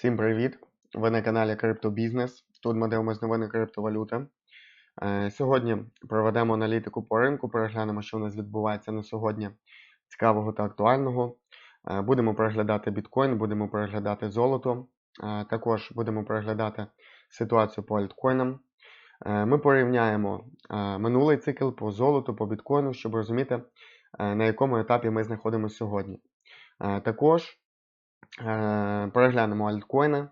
Всім привіт! Ви на каналі Криптобізнес. Тут ми дивимося новини криптовалюти. Е, Сьогодні проведемо аналітику по ринку, переглянемо, що у нас відбувається на сьогодні цікавого та актуального. Е, Будемо переглядати біткоін, будемо переглядати золото. Е, Також будемо переглядати ситуацію по альткоїнам. Ми порівняємо минулий цикл по золоту, по біткоїну, щоб розуміти, на якому етапі ми знаходимося сьогодні. Також переглянемо альткоїни,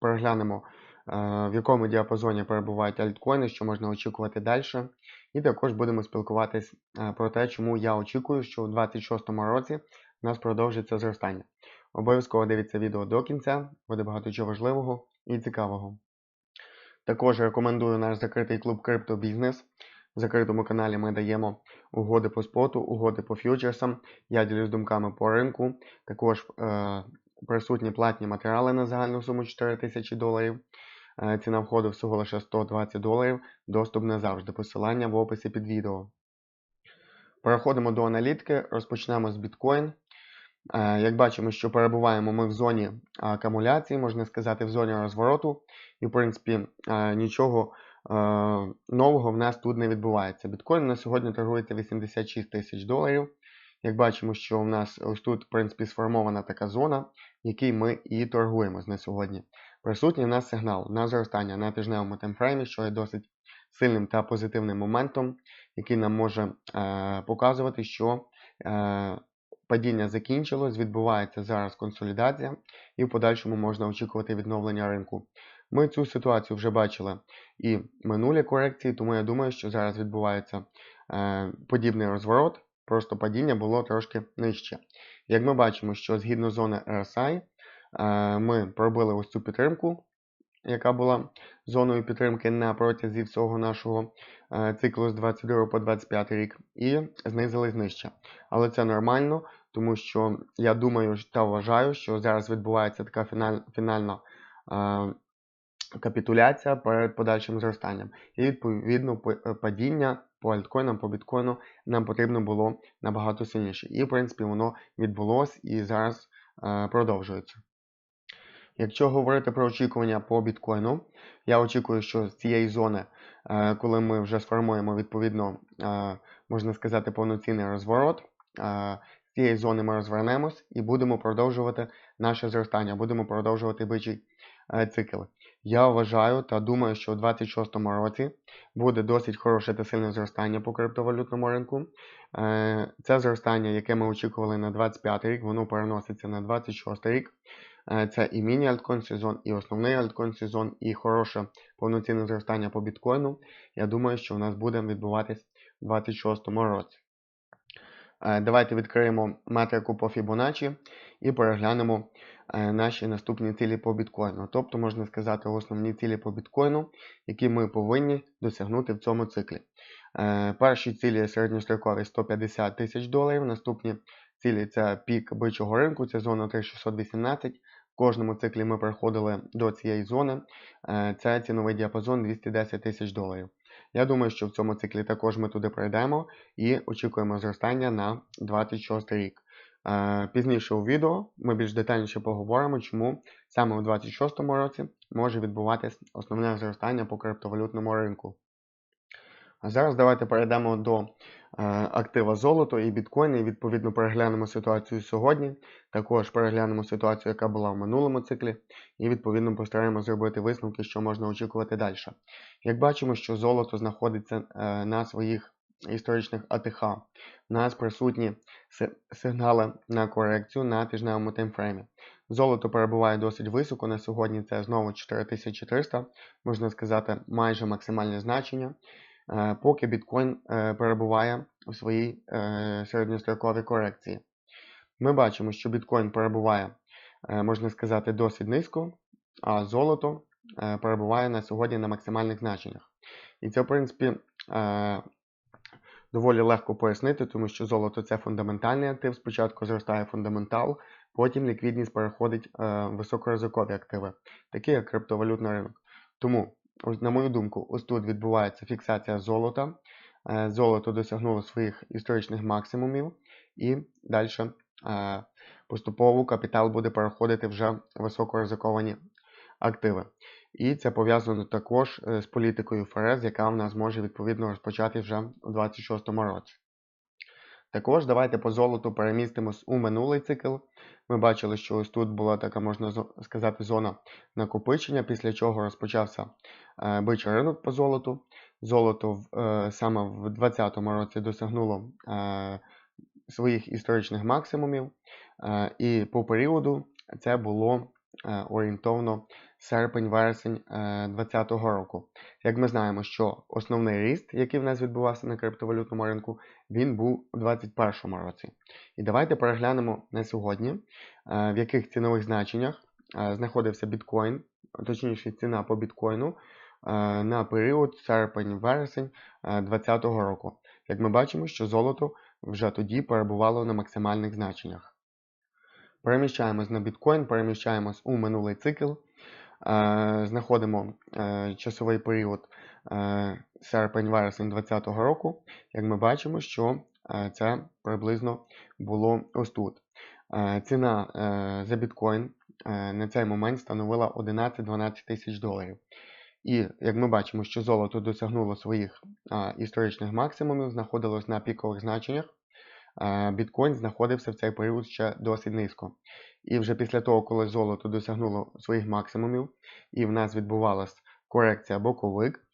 переглянемо, е, в якому діапазоні перебувають альткоїни, що можна очікувати далі. І також будемо спілкуватись е, про те, чому я очікую, що у 2026 році у нас продовжиться зростання. Обов'язково дивіться відео до кінця, буде багато чого важливого і цікавого. Також рекомендую наш закритий клуб Криптобізнес. В закритому каналі ми даємо угоди по споту, угоди по фьючерсам. Я ділюсь думками по ринку. Також е, присутні платні матеріали на загальну суму 4 тисячі доларів. Е, ціна входу всього лише 120 доларів. Доступ не завжди. Посилання в описі під відео. Переходимо до аналітики. Розпочнемо з біткоін. Е, як бачимо, що перебуваємо ми в зоні акумуляції, можна сказати, в зоні розвороту. І, в принципі, е, нічого е, нового в нас тут не відбувається. Біткоін на сьогодні торгується 86 тисяч доларів. Як бачимо, що в нас ось тут, в принципі, сформована така зона, якій ми і торгуємо на сьогодні. Присутній у нас сигнал на зростання на тижневому таймфреймі, що є досить сильним та позитивним моментом, який нам може е, показувати, що е, падіння закінчилось, відбувається зараз консолідація, і в подальшому можна очікувати відновлення ринку. Ми цю ситуацію вже бачили і минулі корекції, тому я думаю, що зараз відбувається е, подібний розворот, просто падіння було трошки нижче. Як ми бачимо, що згідно зони RSI, е, ми пробили ось цю підтримку, яка була зоною підтримки на протязі всього нашого е, циклу з 22 по 25 рік, і знизились нижче. Але це нормально, тому що я думаю та вважаю, що зараз відбувається така фіналь, фінальна е, капітуляція перед подальшим зростанням. І відповідно падіння по альткоїнам, по біткоїну нам потрібно було набагато сильніше. І, в принципі, воно відбулось і зараз е, продовжується. Якщо говорити про очікування по біткоїну, я очікую, що з цієї зони, е, коли ми вже сформуємо відповідно, е, можна сказати, повноцінний розворот, е, з цієї зони ми розвернемось і будемо продовжувати наше зростання, будемо продовжувати бичий е, цикл. Я вважаю та думаю, що у 2026 році буде досить хороше та сильне зростання по криптовалютному ринку. Е, Це зростання, яке ми очікували на 2025 рік, воно переноситься на 2026 рік. Е, Це і міні-альткоін сезон, і основний альткоін сезон, і хороше повноцінне зростання по біткоїну. Я думаю, що у нас буде відбуватись у 2026 році. Е, Давайте відкриємо метрику по Fibonacci і переглянемо е, наші наступні цілі по біткоїну. Тобто, можна сказати, основні цілі по біткоїну, які ми повинні досягнути в цьому циклі. Е, Перші цілі середньострокові 150 тисяч доларів. Наступні цілі це пік бичого ринку, це зона 3618. В кожному циклі ми приходили до цієї зони. Це ціновий діапазон 210 тисяч доларів. Я думаю, що в цьому циклі також ми туди пройдемо і очікуємо зростання на 26 рік. Е, Пізніше у відео ми більш детальніше поговоримо, чому саме у 26 році може відбуватись основне зростання по криптовалютному ринку. А зараз давайте перейдемо до е, актива золото і біткоін, і відповідно переглянемо ситуацію сьогодні. Також переглянемо ситуацію, яка була в минулому циклі, і відповідно постараємося зробити висновки, що можна очікувати далі. Як бачимо, що золото знаходиться е, на своїх історичних АТХ, у нас присутні сигнали на корекцію на тижневому таймфреймі. Золото перебуває досить високо на сьогодні, це знову 4300, можна сказати, майже максимальне значення. Е, поки біткоін е, перебуває у своїй е, середньостроковій корекції. Ми бачимо, що біткоін перебуває, можна сказати, досить низько, а золото перебуває на сьогодні на максимальних значеннях. І це, в принципі, доволі легко пояснити, тому що золото це фундаментальний актив. Спочатку зростає фундаментал, потім ліквідність переходить в високоризикові активи, такі як криптовалютний ринок. Тому на мою думку, ось тут відбувається фіксація золота. Е, Золото досягнуло своїх історичних максимумів і далі поступово капітал буде переходити вже в високоризиковані активи. І це пов'язано також е, з політикою ФРС, яка в нас може відповідно розпочати вже у 2026 році. Також давайте по золоту перемістимось у минулий цикл. Ми бачили, що ось тут була така, можна сказати, зона накопичення, після чого розпочався е, бичий ринок по золоту. Золото е, саме в 2020 році досягнуло е, своїх історичних максимумів, і по періоду це було орієнтовно серпень-вересень 2020 року. Як ми знаємо, що основний ріст, який в нас відбувався на криптовалютному ринку, він був у 2021 році. І давайте переглянемо на сьогодні, в яких цінових значеннях знаходився біткоін, точніше ціна по біткоїну на період серпень-вересень 2020 року. Як ми бачимо, що золото вже тоді перебувало на максимальних значеннях. Переміщаємось на біткоін, переміщаємось у минулий цикл. Знаходимо часовий період серпень-вересень 2020 року. Як ми бачимо, що це приблизно було ось тут. Ціна за біткоін на цей момент становила 11-12 тисяч доларів. І як ми бачимо, що золото досягнуло своїх історичних максимумів, знаходилось на пікових значеннях. Біткоін знаходився в цей період ще досить низько. І вже після того, коли золото досягнуло своїх максимумів, і в нас відбувалася корекція боковик,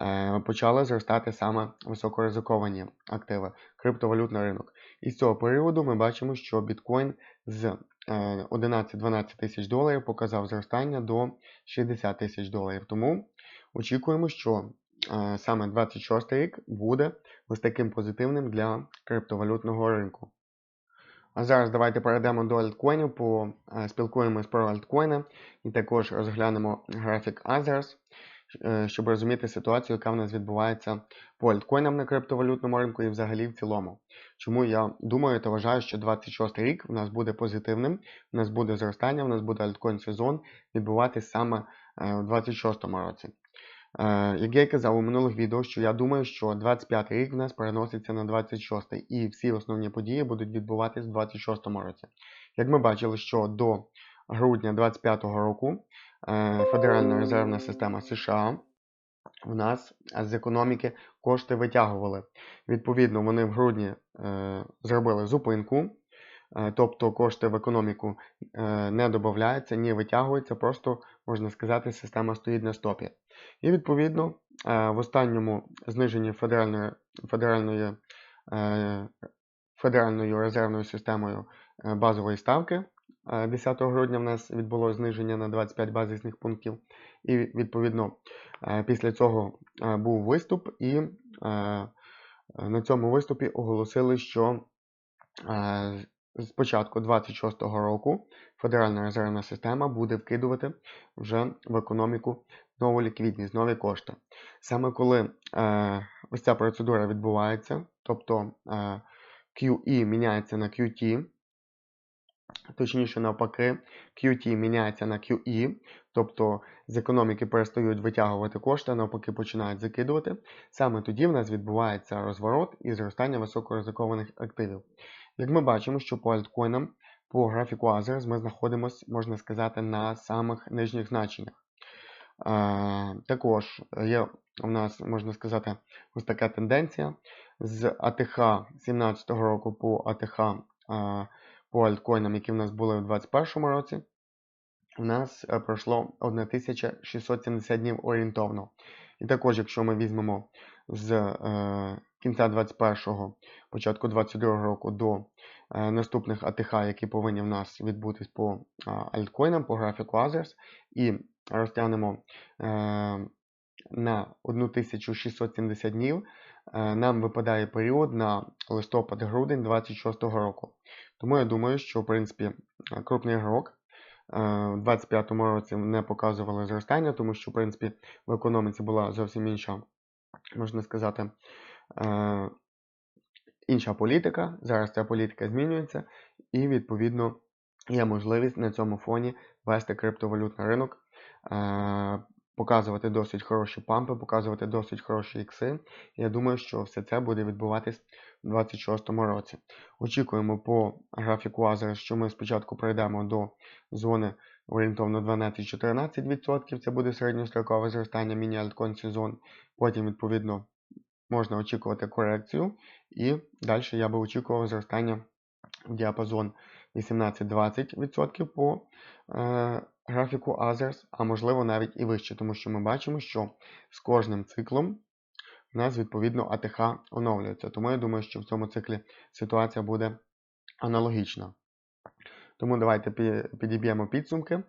е, почали зростати саме високоризиковані активи, криптовалютний ринок. І з цього періоду ми бачимо, що біткоін з 11-12 е, тисяч доларів показав зростання до 60 тисяч доларів. Тому очікуємо, що е, саме 26 рік буде ось таким позитивним для криптовалютного ринку. А зараз давайте перейдемо до альткоїнів, поспілкуємось про альткоїни і також розглянемо графік Азерс, щоб розуміти ситуацію, яка в нас відбувається по альткоїнам на криптовалютному ринку і взагалі в цілому. Чому я думаю та вважаю, що 26 рік в нас буде позитивним, у нас буде зростання, у нас буде альткоін сезон відбуватись саме е, у 26 році. Е, як я і казав у минулих відео, що я думаю, що 25 рік в нас переноситься на 26 і всі основні події будуть відбуватись в 26 році. Як ми бачили, що до грудня 25 року е, Федеральна резервна система США в нас з економіки кошти витягували. Відповідно, вони в грудні е, зробили зупинку. Тобто кошти в економіку не додаються, ні витягуються, просто, можна сказати, система стоїть на стопі. І відповідно е, в останньому зниженні федеральної федеральної, е, федеральною резервною системою е, базової ставки 10 грудня в нас відбулося зниження на 25 базисних пунктів. І відповідно після цього був виступ, і на цьому виступі оголосили, що з початку 2026 року Федеральна резервна система буде вкидувати вже в економіку нову ліквідність, нові кошти. Саме коли е, ось ця процедура відбувається, тобто е, QE міняється на QT, точніше навпаки, QT міняється на QE, тобто з економіки перестають витягувати кошти, навпаки починають закидувати. Саме тоді в нас відбувається розворот і зростання високоризикованих активів. Як ми бачимо, що по альткоїнам, по графіку Азерс ми знаходимося, можна сказати, на самих нижніх значеннях. Також є у нас, можна сказати, ось така тенденція. З АТХ 2017 року по АТХ по альткоїнам, які в нас були у 2021 році, у нас е, пройшло 1670 днів орієнтовно. І також, якщо ми візьмемо з е, кінця 21-го, початку 22 року до е, наступних АТХ, які повинні в нас відбутись по альткоїнам, по графіку Others, і розтягнемо е, на 1670 днів, е, нам випадає період на листопад-грудень 26 року. Тому я думаю, що в принципі крупний ігрок у 2025 році не показували зростання, тому що в принципі в економіці була зовсім інша, можна сказати, е, інша політика. Зараз ця політика змінюється, і відповідно є можливість на цьому фоні вести криптовалютний ринок показувати досить хороші пампи, показувати досить хороші ікси. Я думаю, що все це буде відбуватись у 2026 році. Очікуємо по графіку Азера, що ми спочатку пройдемо до зони орієнтовно 12-14%. Це буде середньострокове зростання міні-альткон сезон. Потім, відповідно, можна очікувати корекцію. І далі я би очікував зростання в діапазон 18-20% по е, графіку Others, а можливо навіть і вище, тому що ми бачимо, що з кожним циклом у нас відповідно АТХ оновлюється. Тому я думаю, що в цьому циклі ситуація буде аналогічна. Тому давайте підіб'ємо підсумки.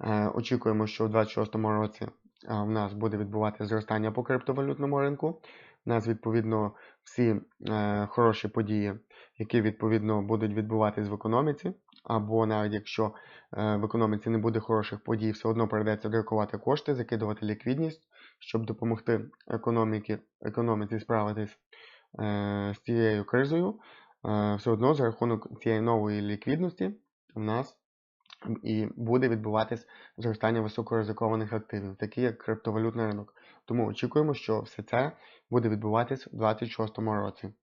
Е, Очікуємо, що у 2026 році е, в нас буде відбуватися зростання по криптовалютному ринку. У нас, відповідно, всі е, хороші події, які відповідно будуть відбуватись в економіці, або навіть якщо е, в економіці не буде хороших подій, все одно прийдеться друкувати кошти, закидувати ліквідність, щоб допомогти економіки, економіці справитись е, з цією кризою. Е, все одно за рахунок цієї нової ліквідності в нас і буде відбуватись зростання високоризикованих активів, такі як криптовалютний ринок. Тому очікуємо, що все це буде відбуватись у 2026 році.